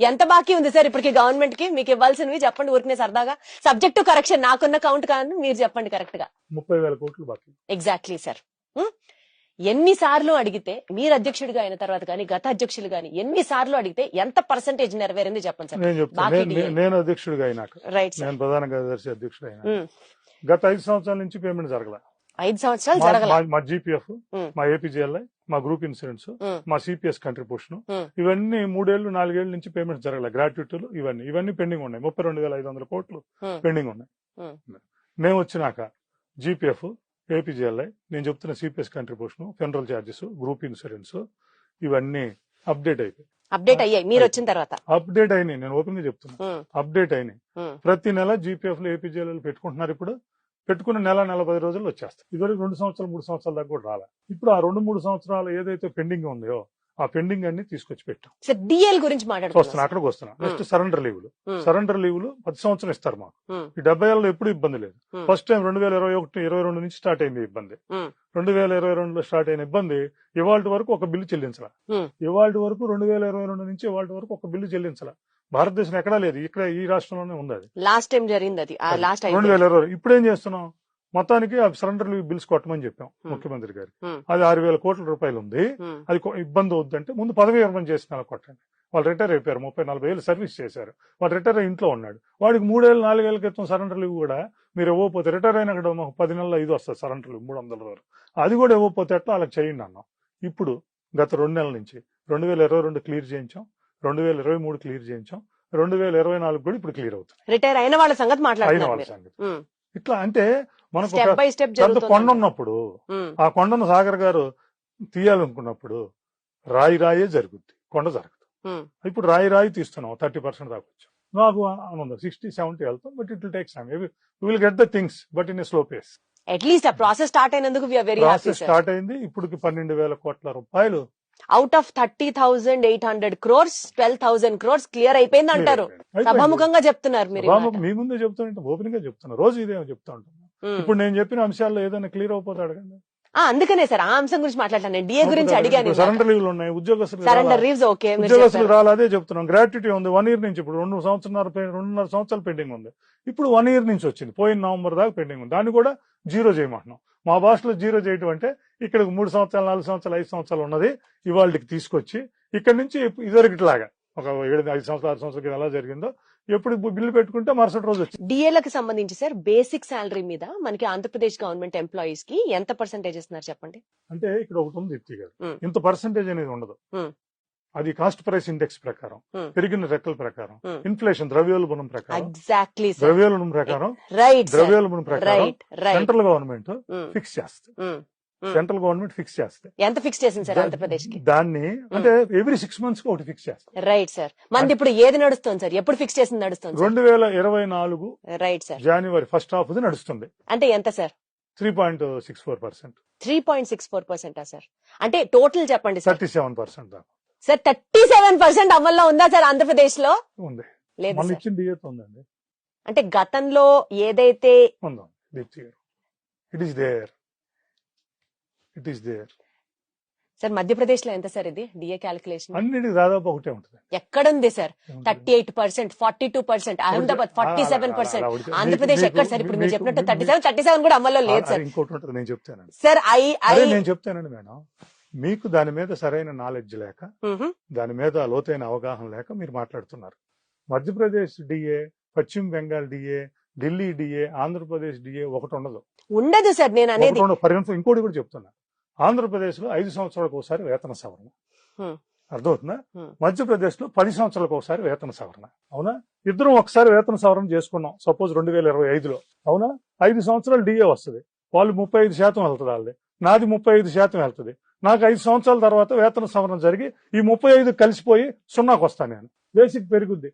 ఎంత బాకీ ఉంది సార్ ఇప్పటికి గవర్నమెంట్కి మీకు ఇవ్వాల్సినవి చెప్పండి ఊరికనే సరదాగా. సబ్జెక్టు కరెక్షన్ నాకున్న కౌంట్ కాదు మీరు చెప్పండి కరెక్ట్గా. ముప్పై వేల కోట్లు బాకీ. ఎగ్జాక్ట్లీ సార్ ఎన్ని సార్లు అడిగితే మీరు అధ్యక్షుడిగా అయిన తర్వాత కానీ గత అధ్యక్షులు కానీ ఎన్ని సార్లు అడిగితే ఎంత పర్సెంటేజ్ నెరవేరింది చెప్పండి సార్. నేను అధ్యక్షుడిగా అయినాక. రైట్ నేను ప్రధాన కార్యదర్శి అధ్యక్షుడు అయినా. గత ఐదు సంవత్సరాల నుంచి పేమెంట్ జరగల. ఐదు సంవత్సరాలు జరగల. మా- మా జీపీఎఫ్. మా ఏపీజీఎల్ఐ మా గ్రూప్ ఇన్సూరెన్స్. మా సిపిఎస్ కంట్రిబ్యూషన్. ఇవన్నీ మూడేళ్ళు నాలుగేళ్ళ నుంచి పేమెంట్స్ జరగల గ్రాట్యుటీలు ఇవన్నీ ఇవన్నీ పెండింగ్ ఉన్నాయి ముప్పై రెండు వేల ఐదు వందల కోట్లు. పెండింగ్ ఉన్నాయి. మేము వచ్చినాక జీపీఎఫ్ ఏపీజీఎల్ఐ నేను చెప్తున్న CPS contribution federal charges group insurance ఇవన్నీ అప్డేట్ అయిపోయి అప్డేట్ అయ్యాయి మీరు వచ్చిన తర్వాత అప్డేట్ అయినాయి నేను ఓపెన్గా చెప్తున్నా. అప్డేట్ అయినాయి. ప్రతి నెల జీపీఎఫ్లో ఏపీజీఎల్ పెట్టుకుంటున్నారు ఇప్పుడు పెట్టుకున్న నెల నెల పది రోజుల్లో వచ్చేస్తాయి. ఇదివరకు రెండు సంవత్సరాలు మూడు సంవత్సరాల దాకా కూడా రాలే. ఇప్పుడు ఆ రెండు మూడు సంవత్సరాలు ఏదైతే పెండింగ్ ఉందో ఆ పెండింగ్ అన్ని తీసుకొచ్చి పెట్టాం. డిఎల్ గురించి వస్తున్నా అక్కడికి వస్తున్నా. నెక్స్ట్ సరెండర్ లీవులు. సరెండర్ లీవులు పది సంవత్సరం ఇస్తారు మాకు. ఈ డెబ్బై ఏళ్ళలో ఎప్పుడు ఇబ్బంది లేదు. ఫస్ట్ టైం రెండు వేల ఇరవై ఒకటి ఇరవై రెండు నుంచి స్టార్ట్ అయింది ఇబ్బంది. రెండు వేల ఇరవై రెండులో స్టార్ట్ అయిన ఇబ్బంది ఇవాళ వరకు ఒక బిల్లు చెల్లించాల. ఇవాళ వరకు రెండు వేల ఇరవై రెండు నుంచి ఇవాళ వరకు ఒక బిల్లు చెల్లించాల. భారతదేశం ఎక్కడా లేదు. ఇక్కడ ఈ రాష్ట్రంలోనే ఉంది అది. లాస్ట్ టైం జరిగింది అది. లాస్ట్ రెండు వేల ఇరవై. ఇప్పుడు ఏం చేస్తున్నాం? మొత్తానికి ఆ సరెండర్ లీవ్ బిల్స్ కొట్టమని చెప్పాం. ముఖ్యమంత్రి గారు. అది ఆరు వేల కోట్ల రూపాయలు ఉంది. అది ఇబ్బంది వద్దంటే ముందు పదవి విరమణ చేసిన కొట్టండి. వాళ్ళు రిటైర్ అయిపోయారు. ముప్పై నలభై ఏళ్ళు సర్వీస్ చేశారు. వాడు రిటైర్ అయ్యి ఇంట్లో ఉన్నాడు. వాడికి మూడేళ్ళు నాలుగేళ్ళ క్రితం సరెండర్ లీవ్ కూడా మీరు ఇవ్వకపోతే రిటైర్ అయినా పది నెలల ఐదు వస్తుంది సరెండర్ లీవ్ మూడు వందల రోజులు అది కూడా ఇవ్వకపోతే ఎట్లా వాళ్ళకి చేయండి అన్నాం. ఇప్పుడు గత రెండు నెలల నుంచి రెండు వేల ఇరవై రెండు క్లియర్ చేయించాం. రెండు వేల ఇరవై మూడు క్లియర్ చేయించాం. రెండు వేల ఇరవై నాలుగు కూడా ఇప్పుడు క్లియర్ అవుతుంది. రిటైర్ అయిన వాళ్ళ సంగతి అయిన వాళ్ళ సంగతి. ఇట్లా అంటే మనకు పెద్ద కొండ ఉన్నప్పుడు ఆ కొండను సాగర్ గారు తీయాలనుకున్నప్పుడు రాయి రాయే జరుగుద్ది. కొండ జరగదు. ఇప్పుడు రాయి రాయి తీస్తున్నాం. థర్టీ పర్సెంట్ దాకా వచ్చాం. నాకు ఆనందం సిక్స్టీ సెవెంటీ వెళ్తాం but it will take some. Will get the things but in slow pace at least ఆ ప్రాసెస్ స్టార్ట్ అయినందుకు we are very happy process start అయింది. ఇప్పుడు పన్నెండు వేల కోట్ల రూపాయలు out of thirty thousand eight hundred crores twelve thousand crores clear అయిపోయింది అంటారు. సభాముఖంగా చెప్తున్నారు మీరు. మీ ముందే చెప్తుంటే ఓపెన్గా చెప్తున్నా. రోజు ఇదే చెప్తా ఉంటాను. ఇప్పుడు నేను చెప్పిన అంశాల్లో ఏదైనా క్లియర్ అయిపోతే అడగండి. అందుకనే సార్ ఆ అంశం గురించి మాట్లాడతాను. డిఏ గురించి అడిగాను సరెండర్ లీవ్లు ఉన్నాయి ఉద్యోగస్తులు సరెండర్ రీవ్స్ ఓకే ఉద్యోగస్తులు చెప్పారు. రాలి? అదే చెప్తున్నాం. గ్రాట్యుటీ ఉంది వన్ ఇయర్ నుంచి ఇప్పుడు రెండు సంవత్సరాలు రెండున్నర సంవత్సరాలు పెండింగ్ ఉంది. ఇప్పుడు వన్ ఇయర్ నుంచి వచ్చింది పోయిన నవంబర్ దాకా పెండింగ్ ఉంది. దాన్ని కూడా జీరో చేయమంటున్నాం. మా భాషలో జీరో చేయటం అంటే ఇక్కడ మూడు సంవత్సరాలు నాలుగు సంవత్సరాలు ఐదు సంవత్సరాలు ఉన్నది ఇవాళకి తీసుకొచ్చి ఇక్కడ నుంచి ఇదివరకట్లాగా ఒక ఏడు ఐదు సంవత్సరాలు ఆరు సంవత్సరాల ఎలా జరిగిందో ఎప్పుడు బిల్లు పెట్టుకుంటే మరుసటి రోజు వచ్చింది డిఏలకు సంబంధించి సార్ బేసిక్ శాలరీ మీద మనకి ఆంధ్రప్రదేశ్ గవర్నమెంట్ ఎంప్లాయీస్కి ఎంత పర్సెంటేజ్ ఇస్తున్నారు చెప్పండి అంటే ఇక్కడ ఒకటి ఉంది దీప్తి గారు. ఇంత పర్సంటేజ్ అనేది ఉండదు. అది కాస్ట్ ప్రైస్ ఇండెక్స్ ప్రకారం Hmm. పెరిగిన రెక్కల ప్రకారం Hmm. ఇన్ఫ్లేషన్ ద్రవ్యోల్బణం ప్రకారం ఎగ్జాక్ట్లీ ద్రవ్యోల్బణం ప్రకారం రైట్ ద్రవ్యోల్బణం ప్రకారం రైట్ సెంట్రల్ గవర్నమెంట్ ఫిక్స్ చేస్తుంది. Hmm. సెంట్రల్ గవర్నమెంట్ ఫిక్స్ చేస్తుంది. ఎంత ఫిక్స్ చేసింది సార్ ఆంధ్రప్రదేశ్కి దాన్ని అంటే ఎవ్రీ సిక్స్ మంత్స్కి ఒకటి ఫిక్స్ చేస్తుంది. రైట్ సార్ మంది ఇప్పుడు ఏది నడుస్తుంది సార్ ఎప్పుడు ఫిక్స్ చేసింది నడుస్తుంది రెండు వేల ఇరవై నాలుగు రైట్ సార్ జనవరి ఫస్ట్ హాఫ్ నడుస్తుంది. అంటే ఎంత sir three point six four percent. Three point six four percent sir అంటే టోటల్ చెప్పండి సార్ థర్టీ సెవెన్ పర్సెంట్ దాకా. సార్ థర్టీ సెవెన్ పర్సెంట్ అమల్లో ఉందా సార్ ఆంధ్రప్రదేశ్లో ఉంది. లేదు మన సార్. ఇచ్చిన డిఏతో ఉందండి. అంటే గతంలో ఏదైతే ఉందాం దీప్తి గారు it is there it is there sir మధ్యప్రదేశ్లో ఎంత సార్ ఇది? డిఏ క్యాలిక్యులేషన్ అన్నిటికి దాదాపు ఒకటే ఉంటుంది. ఎక్కడుంది sir? Thirty eight percent forty two percent Ahmedabad forty seven percent Andhra Pradesh ఎక్కడ సార్ ఇప్పుడు మీరు చెప్పినట్టు థర్టీ సెవెన్ థర్టీ సెవెన్ కూడా అమల్లో లేదు సార్. ఇంకోటి ఉంటుంది నేను చెప్తానండి. సార్ ఐ ఐ అదే నేను చెప్తానండి మేడం. మీకు దాని మీద సరైన నాలెడ్జ్ లేక దాని మీద లోతైన అవగాహన లేక మీరు మాట్లాడుతున్నారు. Madhya Pradesh DA Paschim Bengal DA Delhi DA Andhra Pradesh DA ఒకటి ఉండదు. ఉండదు సార్ నేను అనేది ఎగ్జాంపుల్ ఇంకోటి కూడా చెప్తున్నా. ఆంధ్రప్రదేశ్లో ఐదు సంవత్సరాలకు ఒకసారి వేతన సవరణ. అర్థమవుతుందా. మధ్యప్రదేశ్లో పది సంవత్సరాలకు ఒకసారి వేతన సవరణ. అవునా? ఇద్దరం ఒకసారి వేతన సవరణ చేసుకున్నాం. సపోజ్ రెండు వేల ఇరవై ఐదులో. అవునా? ఐదు సంవత్సరాలు డిఏ వస్తుంది. వాళ్ళు ముప్పై ఐదు శాతం వెళ్తుంది వాళ్ళది. నాది ముప్పై ఐదు శాతం వెళ్తుంది. నాకు ఐదు సంవత్సరాల తర్వాత వేతన సవరణ జరిగి ఈ ముప్పై ఐదు కలిసిపోయి సున్నాకు వస్తాను నేను. బేసిక్ పెరుగుద్ది.